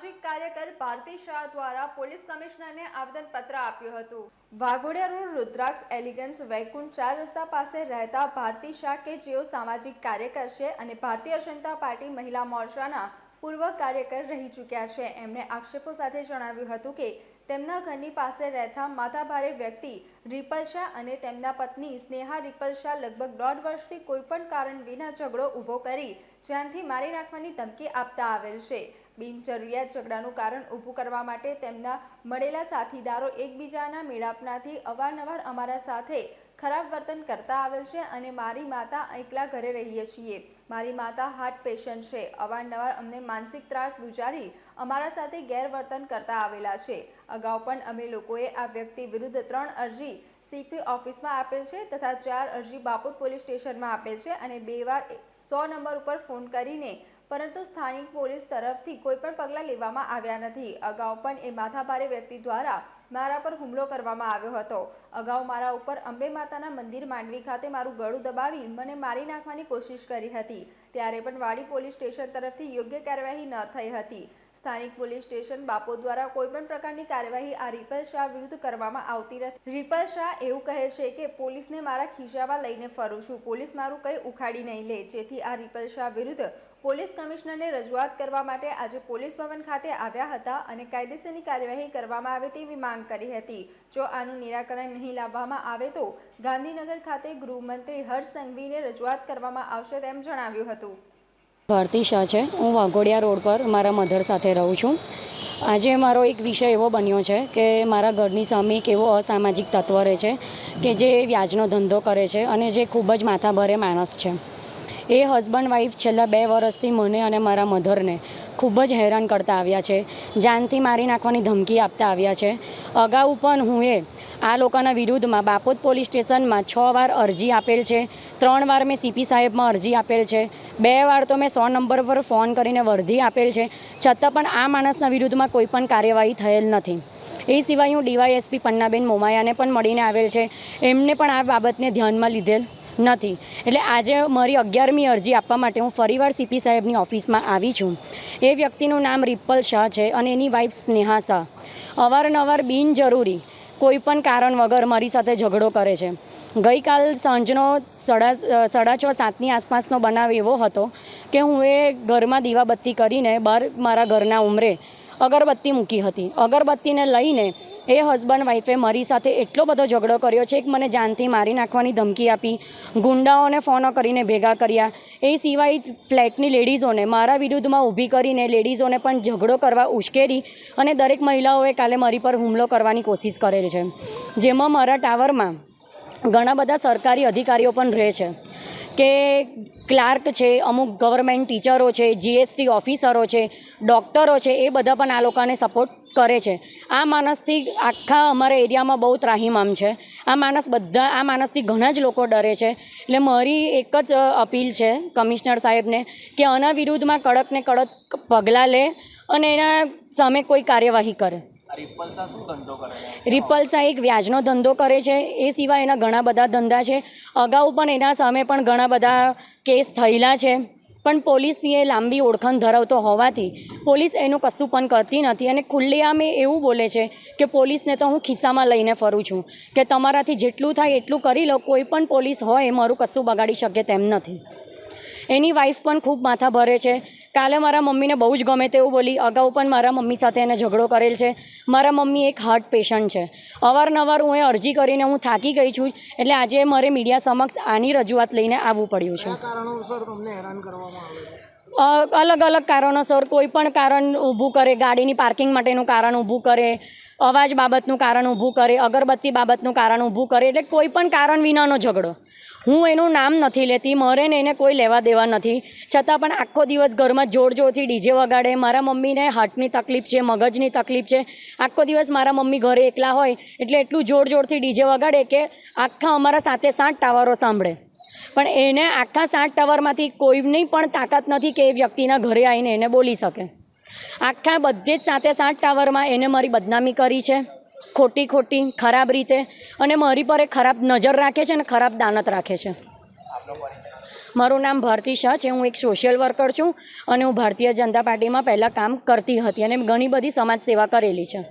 સામાજિક કાર્યકર ભારતી શાહ દ્વારા પોલીસ કમિશનરને આવેદનપત્ર આપ્યું હતું. વાઘોડિયા રોડ રુદ્રાક્ષ એલિગન્સ વૈકુંઠ ચાર રસ્તા પાસે રહેતા ભારતી શાહ કે જેઓ સામાજિક કાર્યકર છે અને ભારતીય જનતા પાર્ટી મહિલા મોરચાના પૂર્વ કાર્યકર રહી ચૂક્યા છે, એમણે આક્ષેપો સાથે જણાવ્યું હતું કે તેમના ઘરની પાસે રહેતા માથાભારે વ્યક્તિ રિપલ શાહ અને તેમના પત્ની સ્નેહા રિપલ શાહ લગભગ દોઢ વર્ષથી કોઈપણ કારણ વિના ઝઘડો ઊભો કરી જાનથી મારી નાખવાની ધમકી આપતા આવેલ છે. બિનજરૂરિયાત ઝઘડાનું કારણ ઊભું કરવા માટે તેમના મળેલા સાથીદારો એકબીજાના મેળાપનાથી અવારનવાર અમારા સાથે ખરાબ વર્તન કરતા આવેલ છે અને મારી માતા એકલા ઘરે રહીએ છીએ. મારી માતા હાર્ટ પેશન્ટ છે. અવારનવાર અમને માનસિક ત્રાસ ગુજારી અમારા સાથે ગેરવર્તન કરતા આવેલા છે. અગાઉ પણ અમે લોકોએ આ વ્યક્તિ વિરુદ્ધ ત્રણ અરજી સીપી ઓફિસમાં આપેલ છે તથા ચાર અરજી બાપુર પોલીસ સ્ટેશનમાં આપેલ છે અને બે વાર સો નંબર ઉપર ફોન કરીને પરંતુ સ્થાનિક પોલીસ તરફથી કોઈ પણ પગલાં લેવામાં આવ્યા નથી. અગાઉ પણ એ માથાભારે વ્યક્તિ દ્વારા મારા પર હુમલો કરવામાં આવ્યો હતો. અગાઉ મારા ઉપર અંબે માતાના મંદિર માંડવી ખાતે મારું ગળું દબાવી મને મારી નાખવાની કોશિશ કરી હતી. ત્યારે પણ વાડી પોલીસ સ્ટેશન તરફથી યોગ્ય કાર્યવાહી ન થઈ હતી. સ્થાનિક પોલીસ સ્ટેશન બાપો દ્વારા કોઈપણ પ્રકારની કાર્યવાહી આ રિપલ શાહ વિરુદ્ધ કરવામાં આવતી નથી. રિપલ શાહ એવું કહે છે કે, પોલીસને મારા ખિસ્સામાં લઈને ફરું છું. પોલીસ મારું કંઈ ઉખાડી નહીં લે. જેથી આ રિપલ શાહ વિરુદ્ધ પોલીસ કમિશનરને રજૂઆત કરવા માટે આજે પોલીસ ભવન ખાતે આવ્યા હતા અને કાયદેસરની કાર્યવાહી કરવામાં આવે તેવી માંગ કરી હતી. જો આનું નિરાકરણ નહીં લાવવામાં આવે તો ગાંધીનગર ખાતે ગૃહમંત્રી હર્ષ સંઘવીને રજૂઆત કરવામાં આવશે તેમ જણાવ્યું હતું. ભારતી શાહ છે. હું વાઘોડિયા રોડ પર મારા મધર સાથે રહું છું. આજે મારો એક વિષય એવો બન્યો છે કે મારા ઘરની સામે એક એવો અસામાજિક તત્વ રહે છે કે જે વ્યાજનો ધંધો કરે છે અને જે ખૂબ જ માથાભરે માણસ છે. એ હસબન્ડ વાઈફ છેલ્લા બે વર્ષથી મને અને મારા મધરને ખૂબ જ હેરાન કરતા આવ્યા છે. જાનથી મારી નાખવાની ધમકી આપતા આવ્યા છે. અગાઉ પણ હું એ આ લોકોના વિરુદ્ધમાં બાપોદ પોલીસ સ્ટેશનમાં છ વાર અરજી આપેલ છે. ત્રણ વાર મેં સીપી સાહેબમાં અરજી આપેલ છે. બે વાર તો મેં સો નંબર પર ફોન કરીને વર્ધી આપેલ છે. છતાં પણ આ માણસના વિરુદ્ધમાં કોઈ પણ કાર્યવાહી થયેલ નથી. એ સિવાય હું ડીવાયએસપી પન્નાબેન મોમાયાને પણ મળીને આવેલ છે. એમને પણ આ બાબતને ધ્યાનમાં લીધેલ નથી. એટલે આજે મારી અગિયારમી અરજી આપવા માટે હું ફરીવાર સીપી સાહેબની ઓફિસમાં આવી છું. એ વ્યક્તિનું નામ રિપ્પલ શાહ છે અને એની વાઈફ સ્નેહા શાહ. અવારનવાર બિનજરૂરી કોઈ પણ કારણ વગર મારી સાથે ઝઘડો કરે છે. ગઈકાલ સાંજનો સાડા સાડા છ સાતની આસપાસનો બનાવ એવો હતો કે હું એ ઘરમાં દીવાબત્તી કરીને બહાર મારા ઘરના ઉમરે અગરબત્તી મૂકી હતી. અગરબત્તીને લઈને એ હસબન્ડ વાઈફે મારી સાથે એટલો બધો ઝઘડો કર્યો છે કે મને જાનથી મારી નાખવાની ધમકી આપી, ગુંડાઓને ફોનો કરીને ભેગા કર્યા. એ સિવાય ફ્લેટની લેડીઝોને મારા વિરુદ્ધમાં ઊભી કરીને લેડીઝોને પણ ઝઘડો કરવા ઉશ્કેરી અને દરેક મહિલાઓએ કાલે મારી પર હુમલો કરવાની કોશિશ કરેલ છે. જેમાં મારા ટાવરમાં ઘણા બધા સરકારી અધિકારીઓ પણ રહે છે. કે ક્લાર્ક છે, અમુક ગવર્મેન્ટ ટીચરો છે જીએસટી ઓફિસરો છે, ડૉક્ટરો છે, એ બધા પણ આ લોકોને સપોર્ટ કરે છે. આ માણસથી આખા અમારા એરિયામાં બહુ ત્રાહિમામ છે. આ માણસ બધા, આ માણસથી ઘણા જ લોકો ડરે છે. એટલે મારી એક જ અપીલ છે કમિશનર સાહેબને કે આના વિરુદ્ધમાં કડક ને કડક પગલાં લે અને એના સામે કોઈ કાર્યવાહી કરે. રિપલ્સા એક વ્યાજનો ધંધો કરે છે. એ સિવાય એના ઘણા બધા ધંધા છે. અગાઉ પણ એના સામે પણ ઘણા બધા કેસ થયેલા છે. પણ પોલીસની એ લાંબી ઓળખાણ ધરાવતો હોવાથી પોલીસ એનું કશું પણ કરતી નથી અને ખુલ્લેઆમે એવું બોલે છે કે પોલીસને તો હું ખિસ્સામાં લઈને ફરું છું. કે તમારાથી જેટલું થાય એટલું કરી લો. કોઈ પણ પોલીસ હોય એ મારું કશું બગાડી શકે તેમ નથી. એની વાઈફ પણ ખૂબ માથા ભરે છે. કાલે મારા મમ્મીને બહુ જ ગમે તેવું બોલી. અગાઉ પણ મારા મમ્મી સાથે એને ઝઘડો કરેલ છે. મારા મમ્મી એક હાર્ટ પેશન્ટ છે. અવારનવાર હું એ અરજી કરીને હું થાકી ગઈ છું. એટલે આજે મારે મીડિયા સમક્ષ આની રજૂઆત લઈને આવવું પડ્યું છે. અલગ અલગ કારણોસર કોઈ પણ કારણ ઊભું કરે ગાડીની પાર્કિંગ માટેનું કારણ ઊભું કરે અવાજ બાબતનું કારણ ઊભું કરે અગરબત્તી બાબતનું કારણ ઊભું કરે એટલે કોઈ પણ કારણ વિનાનો ઝઘડો. હું એનું નામ નથી લેતી મારે ને એને કોઈ લેવા દેવા નથી. છતાં પણ આખો દિવસ ઘરમાં જોર જોરથી ડીજે વગાડે, મારા મમ્મીને હાર્ટની તકલીફ છે, મગજની તકલીફ છે. આખો દિવસ મારા મમ્મી ઘરે એકલા હોય, એટલે એટલું જોર જોરથી ડીજે વગાડે કે આખા અમારા સાથે સાત ટાવરો સાંભળે. પણ એને આખા સાત ટાવરમાંથી કોઈની પણ તાકાત નથી કે એ વ્યક્તિના ઘરે આવીને એને બોલી શકે. આખા બધે જ સાથે સાત ટાવરમાં એને મારી બદનામી કરી છે. ખોટી ખોટી, ખરાબ રીતે. અને મારી પર એ ખરાબ નજર રાખે છે અને ખરાબ દાનત રાખે છે. મારું નામ ભારતી શાહ છે, હું એક સોશિયલ વર્કર છું અને હું ભારતીય જનતા પાર્ટીમાં પહેલાં કામ કરતી હતી અને ઘણી બધી સમાજ સેવા કરેલી છે.